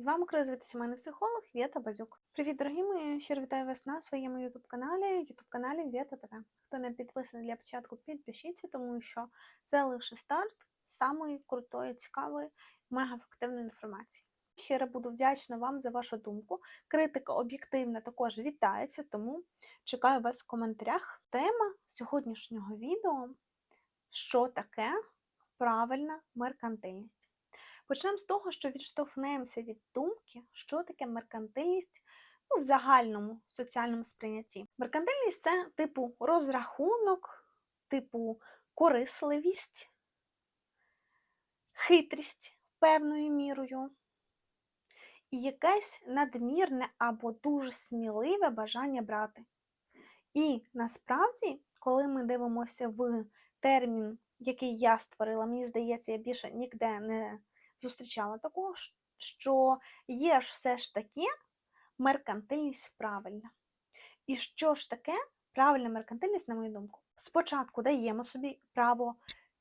З вами кризовий сімейний психолог Вєта Базюк. Привіт, дорогі мої! Щиро вітаю вас на своєму youtube каналі, youtube каналі Вєта ТВ. Хто не підписаний для початку, підпишіться, тому що це лише старт самої крутої, цікавої, мегаефективної інформації. Щиро буду вдячна вам за вашу думку. Критика об'єктивна також вітається, тому чекаю вас в коментарях. Тема сьогоднішнього відео що таке правильна меркантильність. Почнемо з того, що відштовхнемося від думки, що таке меркантильність ну, в загальному соціальному сприйнятті. Меркантильність це типу розрахунок, типу корисливість, хитрість певною мірою і якесь надмірне або дуже сміливе бажання брати. І насправді, коли ми дивимося в термін, який я створила, мені здається, я більше ніде не зустрічала такого, що є ж все ж таки меркантильність правильна. І що ж таке правильна меркантильність, на мою думку? Спочатку даємо собі право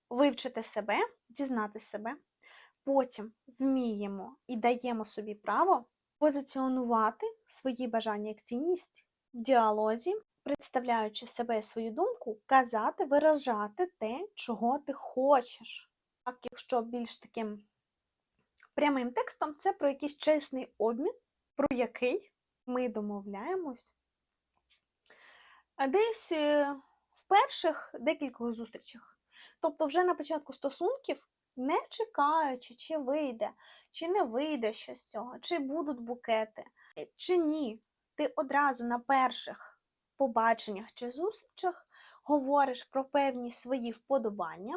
вивчити себе, дізнати себе, потім вміємо і даємо собі право позиціонувати свої бажання як цінність в діалозі, представляючи себе свою думку, казати, виражати те, чого ти хочеш. Так, якщо більш таким прямим текстом, це про якийсь чесний обмін, про який ми домовляємось. Десь е, в перших декількох зустрічах. Тобто, вже на початку стосунків, не чекаючи, чи вийде, чи не вийде щось з цього, чи будуть букети, чи ні. Ти одразу на перших побаченнях чи зустрічах говориш про певні свої вподобання,